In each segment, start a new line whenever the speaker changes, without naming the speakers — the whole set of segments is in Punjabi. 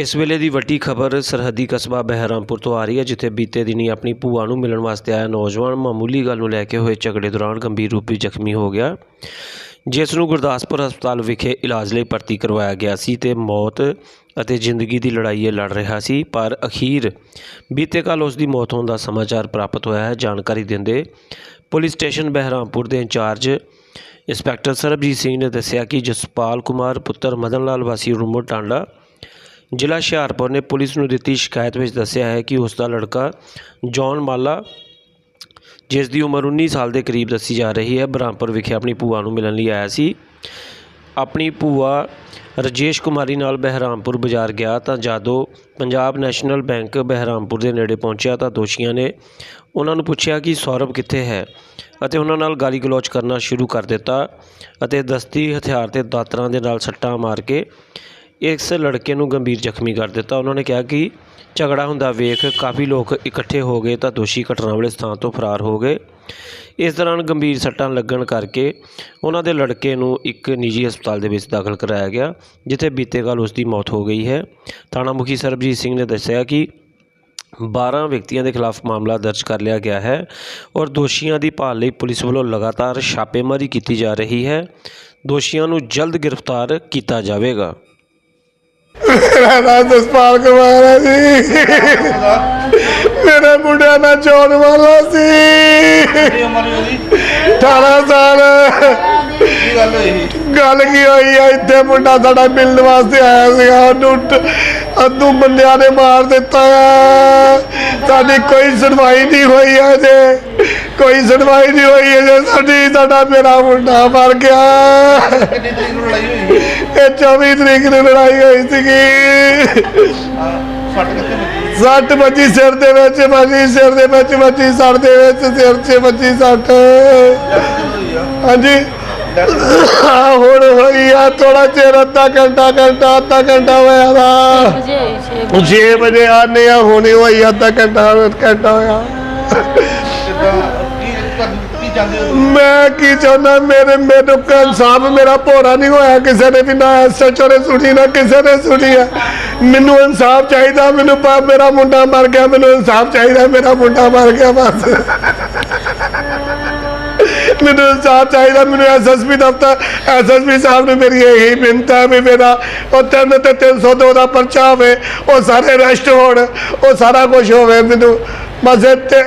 ਇਸ ਵੇਲੇ ਦੀ ਵੱਡੀ ਖਬਰ ਸਰਹੱਦੀ ਕਸਬਾ ਬਹਿਰਾਮਪੁਰ ਤੋਂ ਆ ਰਹੀ ਹੈ, ਜਿੱਥੇ ਬੀਤੇ ਦਿਨੀ ਆਪਣੀ ਭੂਆ ਨੂੰ ਮਿਲਣ ਵਾਸਤੇ ਆਇਆ ਨੌਜਵਾਨ ਮਾਮੂਲੀ ਗੱਲ ਨੂੰ ਲੈ ਕੇ ਹੋਏ ਝਗੜੇ ਦੌਰਾਨ ਗੰਭੀਰ ਰੂਪ ਵਿੱਚ ਜ਼ਖਮੀ ਹੋ ਗਿਆ। ਜਿਸ ਨੂੰ ਗੁਰਦਾਸਪੁਰ ਹਸਪਤਾਲ ਵਿਖੇ ਇਲਾਜ ਲਈ ਭਰਤੀ ਕਰਵਾਇਆ ਗਿਆ ਸੀ ਤੇ ਮੌਤ ਅਤੇ ਜ਼ਿੰਦਗੀ ਦੀ ਲੜਾਈ ਇਹ ਲੜ ਰਿਹਾ ਸੀ, ਪਰ ਅਖੀਰ ਬੀਤੇ ਕੱਲ ਉਸ ਦੀ ਮੌਤ ਹੋਣ ਦਾ ਸਮਾਚਾਰ ਪ੍ਰਾਪਤ ਹੋਇਆ ਹੈ। ਜਾਣਕਾਰੀ ਦਿੰਦੇ ਪੁਲਿਸ ਸਟੇਸ਼ਨ ਬਹਿਰਾਮਪੁਰ ਦੇ ਇੰਚਾਰਜ ਇੰਸਪੈਕਟਰ ਸਰਬਜੀਤ ਸਿੰਘ ਨੇ ਦੱਸਿਆ ਕਿ ਜਸਪਾਲ ਕੁਮਾਰ, ਪੁੱਤਰ ਮਦਨ ਲਾਲ ਵਾਸੀ ਰੂਮੋ ਟਾਂਡਾ ਜ਼ਿਲ੍ਹਾ ਹੁਸ਼ਿਆਰਪੁਰ ਨੇ ਪੁਲਿਸ ਨੂੰ ਦਿੱਤੀ ਸ਼ਿਕਾਇਤ ਵਿੱਚ ਦੱਸਿਆ ਹੈ ਕਿ ਉਸ ਦਾ ਲੜਕਾ ਜੌਨ ਮਾਲਾ, ਜਿਸ ਦੀ ਉਮਰ 19 ਸਾਲ ਦੇ ਕਰੀਬ ਦੱਸੀ ਜਾ ਰਹੀ ਹੈ ਬ੍ਰਹਮਪੁਰ ਵਿਖੇ ਆਪਣੀ ਭੂਆ ਨੂੰ ਮਿਲਣ ਲਈ ਆਇਆ ਸੀ। ਆਪਣੀ ਭੂਆ ਰਜੇਸ਼ ਕੁਮਾਰੀ ਨਾਲ ਬਹਿਰਾਮਪੁਰ ਬਾਜ਼ਾਰ ਗਿਆ ਤਾਂ ਜਦੋਂ ਪੰਜਾਬ ਨੈਸ਼ਨਲ ਬੈਂਕ ਬਹਿਰਾਮਪੁਰ ਦੇ ਨੇੜੇ ਪਹੁੰਚਿਆ ਤਾਂ ਦੋਸ਼ੀਆਂ ਨੇ ਉਹਨਾਂ ਨੂੰ ਪੁੱਛਿਆ ਕਿ ਸੌਰਭ ਕਿੱਥੇ ਹੈ ਅਤੇ ਉਹਨਾਂ ਨਾਲ ਗਾਲੀ ਗਲੋਚ ਕਰਨਾ ਸ਼ੁਰੂ ਕਰ ਦਿੱਤਾ ਅਤੇ ਦਸਤੀ ਹਥਿਆਰ ਤੇ ਦਾਤਰਾਂ ਦੇ ਨਾਲ ਸੱਟਾਂ ਮਾਰ ਕੇ ਇਸ ਲੜਕੇ ਨੂੰ ਗੰਭੀਰ ਜ਼ਖਮੀ ਕਰ ਦਿੱਤਾ। ਉਹਨਾਂ ਨੇ ਕਿਹਾ ਕਿ ਝਗੜਾ ਹੁੰਦਾ ਵੇਖ ਕਾਫੀ ਲੋਕ ਇਕੱਠੇ ਹੋ ਗਏ ਤਾਂ ਦੋਸ਼ੀ ਘਟਨਾ ਵਾਲੇ ਸਥਾਨ ਤੋਂ ਫਰਾਰ ਹੋ ਗਏ। ਇਸ ਦੌਰਾਨ ਗੰਭੀਰ ਸੱਟਾਂ ਲੱਗਣ ਕਰਕੇ ਉਹਨਾਂ ਦੇ ਲੜਕੇ ਨੂੰ ਇੱਕ ਨਿੱਜੀ ਹਸਪਤਾਲ ਦੇ ਵਿੱਚ ਦਾਖਲ ਕਰਾਇਆ ਗਿਆ, ਜਿੱਥੇ ਬੀਤੇ ਕੱਲ ਉਸ ਦੀ ਮੌਤ ਹੋ ਗਈ ਹੈ। ਥਾਣਾ ਮੁਖੀ ਸਰਬਜੀਤ ਸਿੰਘ ਨੇ ਦੱਸਿਆ ਕਿ 12 ਵਿਅਕਤੀਆਂ ਦੇ ਖਿਲਾਫ ਮਾਮਲਾ ਦਰਜ ਕਰ ਲਿਆ ਗਿਆ ਹੈ ਔਰ ਦੋਸ਼ੀਆਂ ਦੀ ਭਾਲ ਲਈ ਪੁਲਿਸ ਵੱਲੋਂ ਲਗਾਤਾਰ ਛਾਪੇਮਾਰੀ ਕੀਤੀ ਜਾ ਰਹੀ ਹੈ। ਦੋਸ਼ੀਆਂ ਨੂੰ ਜਲਦ ਗ੍ਰਿਫਤਾਰ ਕੀਤਾ ਜਾਵੇਗਾ।
ਮੇਰਾ ਨਾਮ ਜਸਪਾਲ ਕੁਮਾਰ ਹੈ ਜੀ। ਮੇਰੇ ਮੁੰਡਿਆਂ ਦਾ ਜੋਨ ਵਾਲਾ ਸੀ।
ਕਿੰਨੀ ਉਮਰ ਹੈ ਉਹਦੀ
18 ਸਾਲ।
ਕੀ ਗੱਲ ਹੋਈ?
ਗੱਲ ਕੀ ਹੋਈ ਆ? ਇੱਥੇ ਮੁੰਡਾ ਸਾਡਾ ਮਿਲਣ ਵਾਸਤੇ ਆਇਆ ਸੀਗਾ ਉਹਨੂੰ ਟ- ਅੱਧੂ ਬੰਦਿਆਂ ਨੇ ਮਾਰ ਦਿੱਤਾ ਆ ਸਾਡੀ ਕੋਈ ਸੁਣਵਾਈ ਨਹੀਂ ਹੋਈ ਅਜੇ। ਕੋਈ ਸੁਣਵਾਈ ਨਹੀਂ ਹੋਈ ਅਜੇ। ਸਾਡੀ ਸਾਡਾ ਮੇਰਾ ਮੁੰਡਾ ਮਰ ਗਿਆ ਇਹ 24 ਤਰੀਕ ਨੂੰ ਲੜਾਈ ਹੋਈ ਸੀਗੀ।
ਹਾਂ,
ਸੱਟ ਵੱਜੀ ਸਿਰ ਦੇ ਵਿੱਚ ਵੱਜੀ ਸਿਰ ਦੇ ਵਿੱਚ ਵੱਜੀ ਸੜ ਦੇ ਵਿੱਚ ਸਿਰ 'ਚ ਵੱਜੀ ਸੱਟ। ਹਾਂਜੀ। ਹੁਣ ਹੋਈ ਆ ਥੋੜਾ ਚਿਰ ਅੱਧਾ ਘੰਟਾ ਘੰਟਾ ਅੱਧਾ ਘੰਟਾ ਹੋਇਆ ਦਾ
ਵਜੇ ਛੇ
6 ਵਜੇ ਆਨੇ ਆ ਹੁਣੇ ਹੋਈ ਅੱਧਾ ਘੰਟਾ ਘੰਟਾ ਹੋਇਆ।
ਕਿੱਦਾਂ? ਕੀ ਕਰਨ ਕੀ ਜਾਂਦੇ ਹੋ ਤੁਸੀਂ?
ਮੈਂ ਕੀ ਚਾਹੁੰਦਾ ਮੇਰੇ ਮੈਨੂੰ ਇਨਸਾਫ ਮੇਰਾ ਭੋਰਾ ਨਹੀਂ ਹੋਇਆ ਕਿਸੇ ਨੇ ਵੀ ਨਾ ਐਸਐਚਓ ਨੇ ਸੁਣੀ ਨਾ ਕਿਸੇ ਨੇ ਸੁਣੀ ਆ। ਮੈਨੂੰ ਇਨਸਾਫ ਚਾਹੀਦਾ ਮੈਨੂੰ ਪਾ ਮੇਰਾ ਮੁੰਡਾ ਮਰ ਗਿਆ ਮੈਨੂੰ ਇਨਸਾਫ ਚਾਹੀਦਾ ਮੇਰਾ ਮੁੰਡਾ ਮਰ ਗਿਆ ਬਸ। ਮੈਨੂੰ ਇਨਸਾਫ ਚਾਹੀਦਾ, ਮੈਨੂੰ ਐਸਐਸਪੀ ਦਫਤਰ ਐਸਐਸਪੀ ਸਾਹਿਬ ਨੇ ਮੇਰੀ ਇਹੀ ਬੇਨਤੀ ਹੈ ਵੀ ਮੇਰਾ ਉਹ ਤਿੰਨ ਤੇ 302 ਦਾ ਪਰਚਾ ਹੋਵੇ, ਉਹ ਸਾਰੇ ਅਰੈਸਟ ਹੋਣ, ਉਹ ਸਾਰਾ ਕੁਝ ਹੋਵੇ ਮੈਨੂੰ। ਬਸ ਇੱਥੇ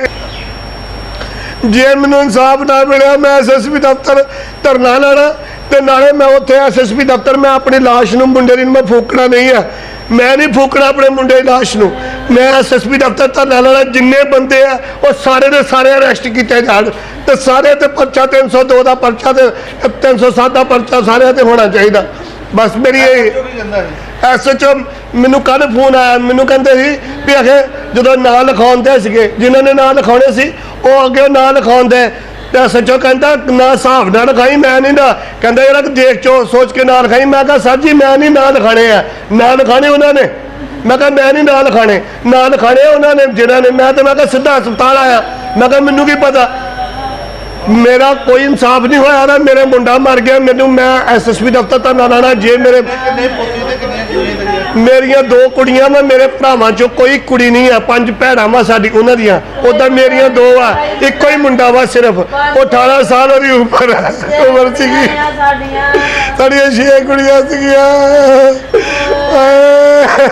ਜੇ ਮੈਨੂੰ ਇਨਸਾਫ ਨਾ ਮਿਲਿਆ, ਮੈਂ ਐਸਐਸਪੀ ਦਫ਼ਤਰ ਧਰਨਾ ਲਾਣਾ ਤੇ ਨਾਲੇ ਮੈਂ ਉੱਥੇ ਐਸਐਸਪੀ ਦਫ਼ਤਰ ਮੈਂ ਆਪਣੀ ਲਾਸ਼ ਨੂੰ ਮੁੰਡੇ ਦੀ ਨੂੰ ਮੈਂ ਫੂਕਣਾ ਨਹੀਂ ਆ ਮੈਂ ਨਹੀਂ ਫੂਕਣਾ ਆਪਣੇ ਮੁੰਡੇ ਦੀ ਲਾਸ਼ ਨੂੰ। ਮੈਂ ਐਸਐਸਪੀ ਦਫ਼ਤਰ ਧਰਨਾ ਲਾਣਾ ਜਿੰਨੇ ਬੰਦੇ ਆ ਉਹ ਸਾਰੇ ਦੇ ਸਾਰੇ ਅਰੈਸਟ ਕੀਤੇ ਜਾਣ। ਤੇ ਸਾਰੇ ਤੇ ਪਰਚਾ 302 ਦਾ ਪਰਚਾ ਤੇ 307 ਦਾ ਪਰਚਾ ਸਾਰਿਆਂ ਤੇ ਹੋਣਾ ਚਾਹੀਦਾ। ਬਸ ਮੇਰੀ ਇਹ ਐਸਐਚਓ ਮੈਨੂੰ ਕੱਲ ਫੋਨ ਆਇਆ ਮੈਨੂੰ ਕਹਿੰਦੇ ਸੀ ਵੀ ਅਖੇ ਜਦੋਂ ਨਾਂ ਲਿਖਾਉਂਦੇ ਸੀਗੇ ਜਿਨ੍ਹਾਂ ਨੇ ਨਾਂ ਲਿਖਾਉਣੇ ਸੀ ਉਹ ਅੱਗੇ ਨਾਂ ਲਿਖਾਉਂਦੇ। ਤੇ ਸੱਚੋ ਕਹਿੰਦਾ, ਨਾ ਹਿਸਾਬ ਨਾਲ ਖਾਈ ਮੈਂ ਨਹੀਂ ਨਾ। ਕਹਿੰਦਾ ਯਾਰ ਦੇਖ ਚੋ, ਸੋਚ ਕੇ ਨਾਲ ਖਾਈ ਮੈਂ ਕਿਹਾ, ਸਰ ਜੀ, ਮੈਂ ਨਹੀਂ ਨਾਲ ਖਾਣੇ ਆ। ਨਾਲ ਖਾਣੇ ਉਹਨਾਂ ਨੇ। ਮੈਂ ਕਿਹਾ, ਮੈਂ ਨਹੀਂ ਨਾਲ ਖਾਣੇ ਨਾਲ ਖਾਣੇ ਉਹਨਾਂ ਨੇ ਜਿਹਨਾਂ ਨੇ। ਮੈਂ ਤੇ ਮੈਂ ਕਿਹਾ, ਸਿੱਧਾ ਹਸਪਤਾਲ ਆਇਆ। ਮੈਂ ਕਿਹਾ, ਮੈਨੂੰ ਕੀ ਪਤਾ? ਮੇਰਾ ਕੋਈ ਇਨਸਾਫ ਨਹੀਂ ਹੋਇਆ ਨਾ, ਮੇਰੇ ਮੁੰਡਾ ਮਰ ਗਿਆ, ਮੈਨੂੰ ਮੈਂ ਐਸਐਸਪੀ ਦਫ਼ਤਰ ਤਾਂ ਨਾ ਲਾਣਾ ਜੇ ਮੇਰੇ ਮੇਰੀਆਂ ਦੋ ਕੁੜੀਆਂ ਵਾ, ਮੇਰੇ ਭਰਾਵਾਂ ਚੋਂ ਕੋਈ ਕੁੜੀ ਨਹੀਂ ਆ, ਪੰਜ ਭੈਣਾਂ ਵਾ ਸਾਡੀ ਉਹਨਾਂ ਦੀਆਂ। ਉਦਾਂ ਮੇਰੀਆਂ ਦੋ ਆ, ਇੱਕੋ ਹੀ ਮੁੰਡਾ ਵਾ ਸਿਰਫ। ਉਹ 18 ਸਾਲ ਉਹਦੀ ਉਮਰ ਉਮਰ ਸੀਗੀ।
ਸਾਡੀਆਂ
ਛੇ ਕੁੜੀਆਂ ਸੀਗੀਆਂ। ਆਏ।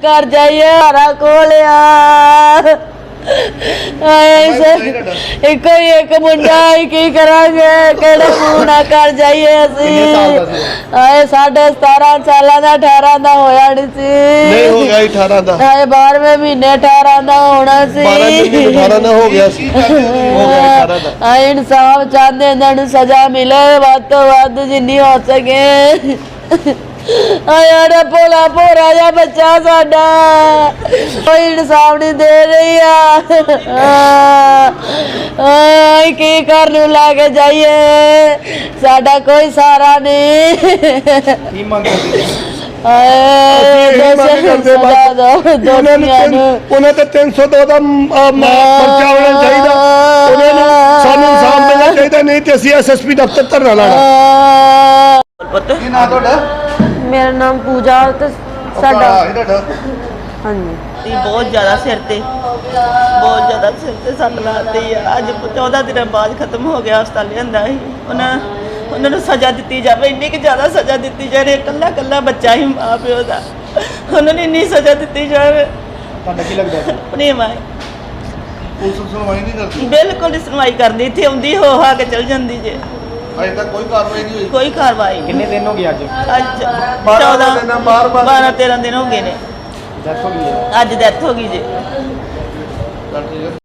ਕਿਹੜੇ ਜਾਈਏ ਹਰਾ ਕੋਲਿਆ ਆਏ ਸਰ ਇੱਕੋ ਹੀ ਇੱਕ ਮੁੰਡਾ ਹੀ ਕੀ ਕਰਾਂਗੇ ਕਿਹੜੇ ਨਾਲ ਕਰ ਜਾਈਏ ਅਸੀਂ? ਆਏ ਸਾਡੇ 17 ਸਾਲਾਂ ਦਾ 18 ਦਾ ਹੋਇਆ ਨਹੀਂ ਸੀ।
ਨਹੀਂ ਹੋ ਗਿਆ 18 ਦਾ।
ਆਏ 12ਵੇਂ ਮਹੀਨੇ 18 ਦਾ ਹੋਣਾ ਸੀ।
12 ਮਹੀਨੇ 18 ਦਾ ਹੋ ਗਿਆ ਸੀ।
ਕੀ ਚਾਹੁੰਦੇ ਹੋ
ਹੋ ਗਿਆ 18 ਦਾ।
ਆਏ ਇਨਸਾਫ ਚਾਹੁੰਦੇ ਇਹਨਾਂ ਨੂੰ ਸਜ਼ਾ ਮਿਲੇ ਵੱਧ ਤੋਂ ਵੱਧ ਜਿੰਨੀ ਹੋ ਸਕੇ। ਆਏ ਅਰੇ ਭੋਲਾ ਭੋਰਾ ਜਿਹਾ ਬੱਚਾ ਸਾਡਾ। ਕੋਈ ਇਨਸਾਫ ਨਹੀਂ ਦੇ ਰਹੀ ਆ। ਆਏ ਕੀ ਕਰਨ ਨੂੰ ਲੈ ਕੇ ਜਾਈਏ? ਸਾਡਾ ਕੋਈ ਸਾਰਾ ਨਹੀਂ।
ਕੀ ਮੰਗ ਕਰਦੇ?
ਆਏ
ਇਹੀ ਮੰਗ
ਨੂੰ
ਕਰਦੇ
ਸਜ਼ਾ ਦਿਓ
ਉਹਨਾਂ ਨੂੰ ਤਿੰਨ-
ਨੂੰ।
ਉਹਨਾਂ ਤੇ 302 ਦਾ ਮ- ਅ, ਮ- ਪਰਚਾ ਹੋਣਾ ਚਾਹੀਦਾ। ਉਹਨਾਂ ਨੂੰ ਸਾਨੂੰ ਇਨਸਾਫ ਮਿਲਣਾ ਚਾਹੀਦਾ ਨਹੀਂ ਤੇ ਅਸੀਂ ਐਸਐਸਪੀ ਦਫ਼ਤਰ ਧਰਨਾ ਲਾਣਾ
ਆ।
ਕੀ ਨਾਂ ਤੁਹਾਡਾ?
ਮੇਰਾ ਨਾਮ ਪੂਜਾ ਤੇ ਸਾਡਾ ਹਾਂਜੀ।
ਤੇ ਬਹੁਤ ਜ਼ਿਆਦਾ ਸਿਰ ਤੇ ਬਹੁਤ ਜ਼ਿਆਦਾ ਸਿਰ ਤੇ ਸੱਟ ਲਾਤੀ ਆ। ਅੱਜ 14 ਦਿਨਾਂ ਬਾਅਦ ਖਤਮ ਹੋ ਗਿਆ ਹਸਪਤਾਲ ਲਿਆਂਦਾ ਸੀ। ਉਹਨਾਂ ਉਹਨਾਂ ਨੂੰ ਸਜ਼ਾ ਦਿੱਤੀ ਜਾਵੇ। ਇੰਨੀ ਕਿ ਜ਼ਿਆਦਾ ਸਜ਼ਾ ਦਿੱਤੀ ਜਾਵੇ। ਇਕੱਲਾ ਇਕੱਲਾ ਬੱਚਾ ਹੀ ਮਾਂ ਪਿਓ ਦਾ। ਉਹਨਾਂ ਨੂੰ ਇੰਨੀ ਸਜ਼ਾ ਦਿੱਤੀ ਜਾਵੇ।
ਤੁਹਾਡਾ ਕੀ ਲੱਗਦਾ ਸੀ?
ਭਣੇਵਾ
ਪੁਲਿਸ ਸੁਣਵਾਈ ਨਹੀਂ ਕਰਦੀ?
ਬਿਲਕੁਲ ਸੁਣਵਾਈ ਕਰਦੀ। ਇੱਥੇ ਆਉਂਦੀ ਹੋ ਹਾ ਕੇ ਚਲ ਜਾਂਦੀ ਜੇ।
ਅਜੇ ਤੱਕ ਕੋਈ ਕਾਰਵਾਈ ਨਹੀਂ ਹੋਈ।
ਕੋਈ ਕਾਰਵਾਈ ਨਹੀਂ।
ਕਿੰਨੇ ਦਿਨ ਹੋ ਗਏ ਅੱਜ?
ਅੱਜ
ਬਾਰਾਂ
14
ਦਿਨ, ਬਾਰ- ਬਾਰ-
12 13 ਦਿਨ ਹੋ ਗਏ ਨੇ।
ਡੈਥ ਹੋ ਗਈ ਹੈ।
ਅੱਜ ਡੈਥ ਹੋ ਗਈ ਜੇ।
ਚੱਲ ਠੀਕ ਹੈ।